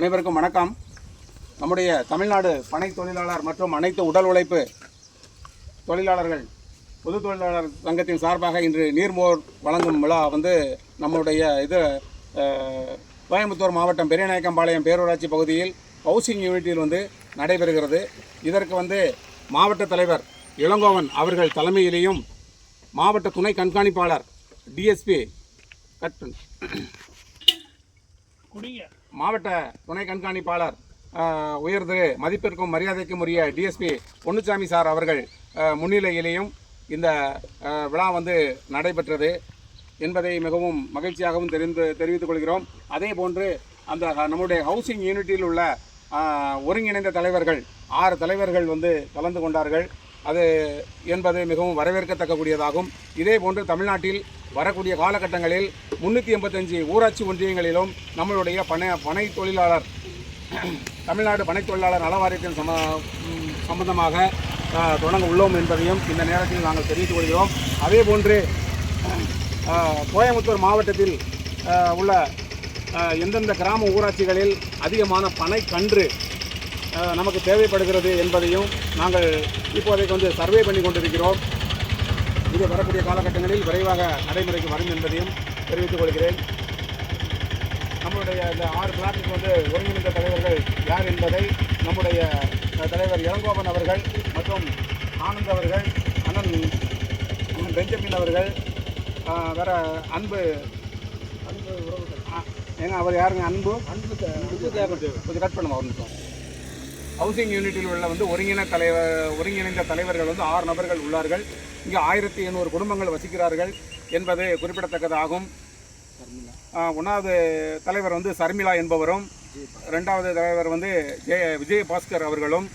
அனைவருக்கும் வணக்கம். நம்முடைய தமிழ்நாடு பனை தொழிலாளர் மற்றும் அனைத்து உடல் உழைப்பு தொழிலாளர்கள் பொது தொழிலாளர் சங்கத்தின் சார்பாக இன்று நீர்மோர் வழங்கும் விழா வந்து நம்முடைய இது கோயம்புத்தூர் மாவட்டம் பெரியநாயக்கம்பாளையம் பேரூராட்சி பகுதியில் ஹவுசிங் யூனிட்டில் வந்து நடைபெறுகிறது. இதற்கு வந்து மாவட்ட தலைவர் இளங்கோவன் அவர்கள் தலைமையிலேயும் மாவட்ட துணை கண்காணிப்பாளர் டிஎஸ்பி கட் மாவட்ட துணை கண்காணிப்பாளர் அஹ், உயர்ந்து மதிப்பிற்கும் மரியாதைக்கும் உரிய டிஎஸ்பி பொன்னுச்சாமி சார் அவர்கள் முன்னிலையிலேயும் இந்த விழா வந்து நடைபெற்றது என்பதை மிகவும் மகிழ்ச்சியாகவும் தெரிந்து தெரிவித்துக் கொள்கிறோம். அதே போன்று அந்த நம்முடைய ஹவுசிங் யூனிட்டில் உள்ள ஒருங்கிணைந்த தலைவர்கள் ஆறு தலைவர்கள் வந்து கலந்து கொண்டார்கள். அது என்பது மிகவும் வரவேற்கத்தக்கக்கூடியதாகும். இதே போன்று தமிழ்நாட்டில் வரக்கூடிய காலகட்டங்களில் முந்நூற்றி எண்பத்தஞ்சு ஊராட்சி ஒன்றியங்களிலும் நம்மளுடைய பனை பனை தொழிலாளர் தமிழ்நாடு பனை தொழிலாளர் நல வாரியத்தின் சம சம்பந்தமாக தொடங்க உள்ளோம் என்பதையும் இந்த நேரத்தில் நாங்கள் தெரிவித்துக் கொள்கிறோம். அதே போன்று கோயம்புத்தூர் மாவட்டத்தில் உள்ள எந்தெந்த கிராம ஊராட்சிகளில் அதிகமான பனை கன்று நமக்கு தேவைப்படுகிறது என்பதையும் நாங்கள் இப்போதைக்கு வந்து சர்வே பண்ணி கொண்டிருக்கிறோம். இது வரக்கூடிய காலகட்டங்களில் விரைவாக நடைமுறைக்கு வரும் என்பதையும் தெரிவித்துக் கொள்கிறேன். நம்மளுடைய இந்த ஆறு பிளாட்டுக்கு வந்து ஒருங்கிணைந்த தலைவர்கள் யார் என்பதை நம்முடைய தலைவர் இளங்கோவன் அவர்கள் மற்றும் ஆனந்த் அவர்கள் அண்ணன் பெஞ்சமின் அவர்கள் வேற அன்பு அன்பு உறவுகள். ஏங்க அவர் யாருங்க? அன்பு? அன்பு கொஞ்சம் கட் பண்ணுங்க ஒரு நிமிஷம். ஹவுசிங் யூனிட்டில் உள்ள வந்து ஒருங்கிணை தலைவர் ஒருங்கிணைந்த தலைவர்கள் வந்து ஆறு நபர்கள் உள்ளார்கள். இங்கே ஆயிரத்தி எண்ணூறு குடும்பங்கள் வசிக்கிறார்கள் என்பது குறிப்பிடத்தக்கதாகும். ஒன்றாவது தலைவர் வந்து சர்மிளா என்பவரும் ரெண்டாவது தலைவர் வந்து ஜெய விஜய பாஸ்கர் அவர்களும்.